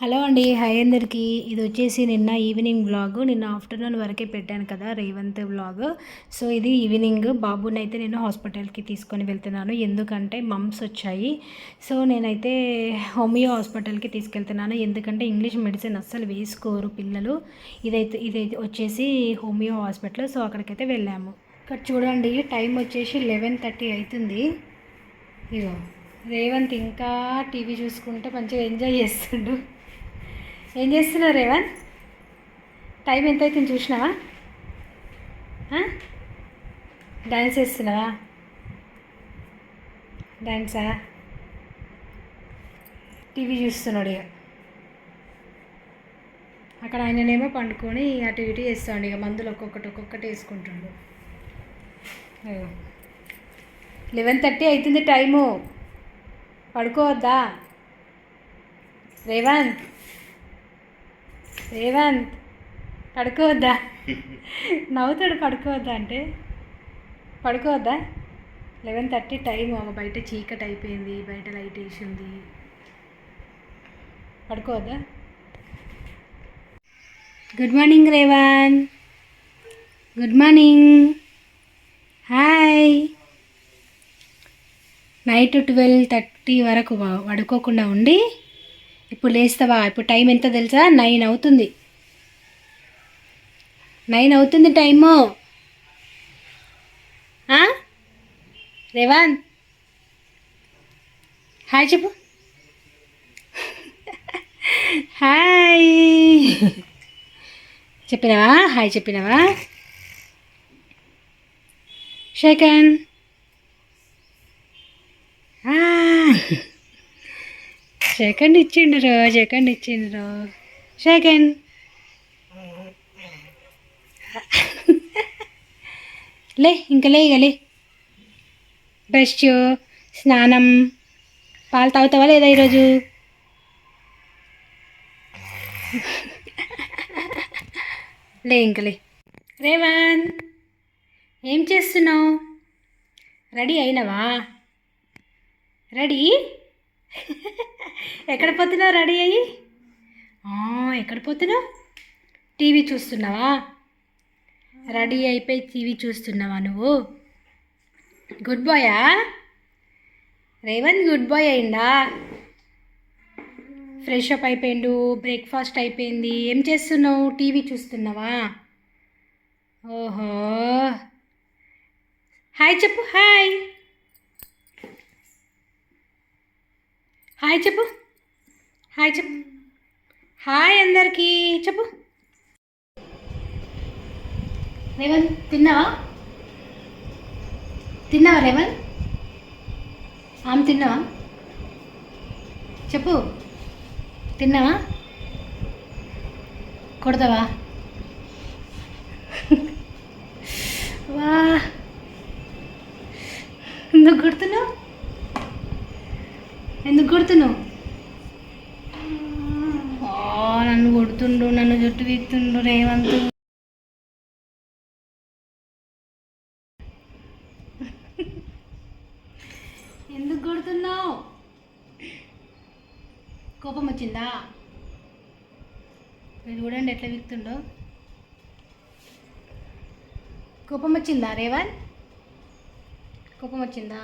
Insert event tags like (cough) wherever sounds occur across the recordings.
Hello అండి hi అందరికీ. ఇది వచ్చేసి నిన్న ఈవినింగ్ బ్లాగ్ నిన్న ఆఫ్టర్నూన్ వరకే పెట్టాను కదా రేవంత్ వ్లాగ్. సో ఇది ఈవినింగ్ బాబుని అయితే నేను హాస్పిటల్కి తీసుకొని వెళ్తున్నాను. ఎందుకంటే మమ్స్ వచ్చాయి. సో నేనైతే హోమియో హాస్పిటల్కి తీసుకెళ్తున్నాను. ఎందుకంటే ఇంగ్లీష్ మెడిసిన్ అస్సలు వేసుకోరు పిల్లలు. ఇదైతే ఇదైతే వచ్చేసి హోమియో హాస్పిటల్. సో అక్కడికైతే వెళ్ళాము. ఇక్కడ చూడండి టైం వచ్చేసి లెవెన్ థర్టీ అవుతుంది. ఇగో రేవంత్ ఇంకా టీవీ చూసుకుంటే మంచిగా ఎంజాయ్ చేస్తుండు. ఏం చేస్తున్నావు రేవంత్ టైం ఎంత అవుతుంది చూసినావా? డ్యాన్స్ వేస్తున్నావా చేస్తున్నావా? టీవీ చూస్తున్నాడు ఇక. అక్కడ ఆయననేమో పండుకొని అటు ఇటు చేస్తాడు ఇక మందులు ఒక్కొక్కటి ఒక్కొక్కటి వేసుకుంటుండు. లెవెన్ థర్టీ అవుతుంది టైము. పడుకోవద్దా? రేవంత్ రేవంత్ పడుకోవద్దా? నవ్వుతాడు పడుకోవద్దా అంటే? పడుకోవద్దా? లెవెన్ థర్టీ టైం బయట చీకటి అయిపోయింది బయట లైట్ వేసింది పడుకోవద్దా? Good morning Revanth. Good morning hi night twelve thirty వరకు పడుకోకుండా ఉండి ఇప్పుడు లేస్తావా? ఇప్పుడు టైం ఎంత తెలుసా? నైన్ అవుతుంది. నైన్ అవుతుంది టైము. రేవాంత్ రేవాన్? హాయ్ చెప్పు. హాయ్. చెప్పినావా? హాయ్ చెప్పినావా? షేకన్ సెకండ్ ఇచ్చిండ్రు సెకండ్ ఇచ్చిండ్రు సెకండ్. లే ఇంకా లే ఇక లే. బ్రష్ స్నానం. పాలు తాగుతావా లేదా ఈరోజు? లే ఇంకలే లే. ఏం చేస్తున్నావు? రెడీ అయినవా? రెడీ? ఎక్కడ పోతున్నావు రెడీ అయ్యి? ఎక్కడ పోతున్నావు? టీవీ చూస్తున్నావా? రెడీ అయిపోయి టీవీ చూస్తున్నావా నువ్వు? గుడ్ బాయా? రేవంత్ గుడ్ బాయ్ అయిందా ఫ్రెష్ అప్ అయిపోయిండు బ్రేక్ఫాస్ట్ అయిపోయింది. ఏం చేస్తున్నావు? టీవీ చూస్తున్నావా? ఓహో. హాయ్ చెప్పు హాయ్. హాయ్ చెప్పు. హాయ్ చెప్పు హాయ్ అందరికీ చెప్పు. రేవన్ తిన్నావా? తిన్నావా రేవన్? ఆమె తిన్నావా? చెప్పు. తిన్నావా? కొడతావా? వా ఎందుకు కొడుతున్నావు ఎందుకు కొడుతున్నావు ఆ, నన్ను కొడుతుండు నన్ను జుట్టు వీక్తుండు రేవంత్ ఎందుకు కొడుతున్నావు? కోపం వచ్చిందా? మీరు చూడండి ఎట్లా విక్తుండో కోపం వచ్చిందా రేవన్ కోపం వచ్చిందా?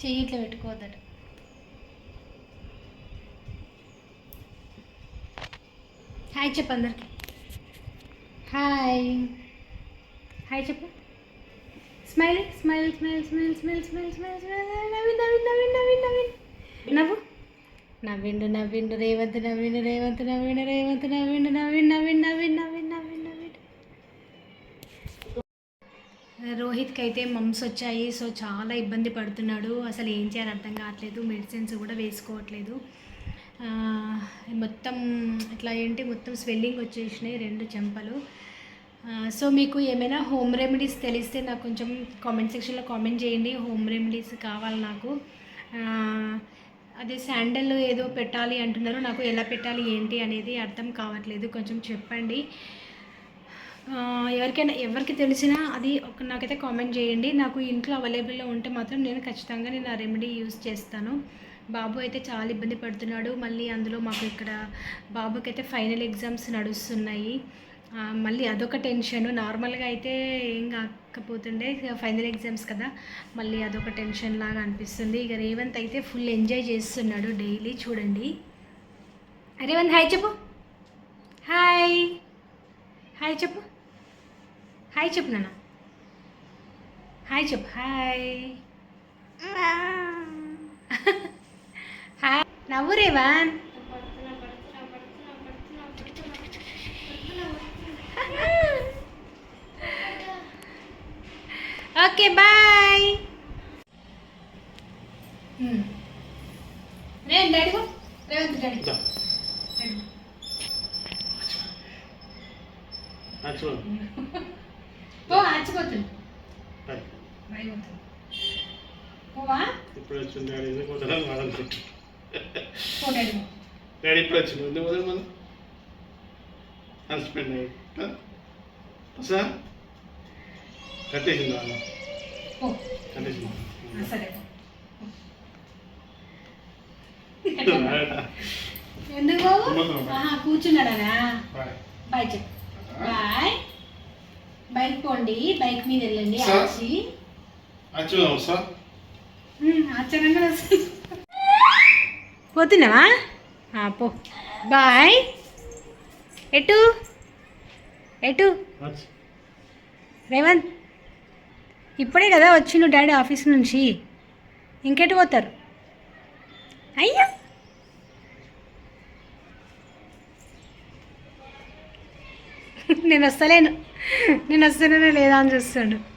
చెయ్యి ఇట్లా పెట్టుకోవద్దట. హాయ్ చెప్పు అందరికి. హాయ్ హాయ్ చెప్పు. Smile smile smile smile smile smile smile smile నవ్వి నవీన్ నవీన్ నవ్వి నవ్వి నవ్వు? నవ్విండు నవ్విండు రేవంత్ నవ్విండు రేవంత్ నవ్విండు రేవంత్ నవ్విండు నవీన్ నవీన్ నవీన్ నవీన్ నవీన్ నవ్విండు. రోహిత్కి అయితే మమ్స్ వచ్చాయి సో చాలా ఇబ్బంది పడుతున్నాడు. అసలు ఏం చేయాలి అర్థం కావట్లేదు. మెడిసిన్స్ కూడా వేసుకోవట్లేదు. మొత్తం ఇట్లా ఏంటి మొత్తం స్వెల్లింగ్ వచ్చేసినాయి రెండు చెంపలు. సో మీకు ఏమైనా హోమ్ రెమెడీస్ తెలిస్తే నాకు కొంచెం కామెంట్ సెక్షన్లో కామెంట్ చేయండి హోమ్ రెమెడీస్ కావాలి నాకు. అదే శాండల్ ఏదో పెట్టాలి అంటున్నారు నాకు ఎలా పెట్టాలి ఏంటి అనేది అర్థం కావట్లేదు కొంచెం చెప్పండి. ఎవరికైనా ఎవరికి తెలిసినా అది ఒక నాకైతే కామెంట్ చేయండి. నాకు ఇంట్లో అవైలబుల్లో ఉంటే మాత్రం నేను ఖచ్చితంగా నేను ఆ రెమెడీ యూస్ చేస్తాను. బాబు అయితే చాలా ఇబ్బంది పడుతున్నాడు. మళ్ళీ అందులో మాకు ఇక్కడ బాబుకి అయితే ఫైనల్ ఎగ్జామ్స్ నడుస్తున్నాయి. మళ్ళీ అదొక టెన్షన్. నార్మల్గా అయితే ఏం కాకపోతుండే ఫైనల్ ఎగ్జామ్స్ కదా. మళ్ళీ అదొక టెన్షన్ లాగా అనిపిస్తుంది. ఇక రేవంత్ అయితే ఫుల్ ఎంజాయ్ చేస్తున్నాడు డైలీ. చూడండి. రేవంత్ హాయ్ చెప్పు. హాయ్. హాయ్ చెప్పు. హాయ్ చెప్పు నాన్న. హాయ్ చెప్పు. హాయ్. (laughs) నవ్వు ఓకే బాయ్. రేవంత్ డాడీగో రేవంత్ డాడీ. పో ఆచిపోతుంది ఇప్పుడు వచ్చింది ఎందుకు వదలని డాడీ ఇప్పుడు వచ్చింది ఎందుకు వదలం మనం హస్బెండ్ అయ్యి వస్తా? కట్టేసింది? కట్టేసింది? సరే. ఎందుకు కూర్చున్నాడనా? బాయ్. చెప్పు. బాయ్. బైక్ పోండి. బైక్ మీద వెళ్ళండి. సార్? ఆచి. వస్తుంది పోతున్నావా? పో. బాయ్. ఎటు? ఎటు? రేవంత్ ఇప్పుడే కదా వచ్చిండు డాడీ ఆఫీస్ నుంచి. ఇంకెటు పోతారు? అయ్యా! నేను వస్తలేను. నేను వస్తానో లేదా అని చూస్తాడు.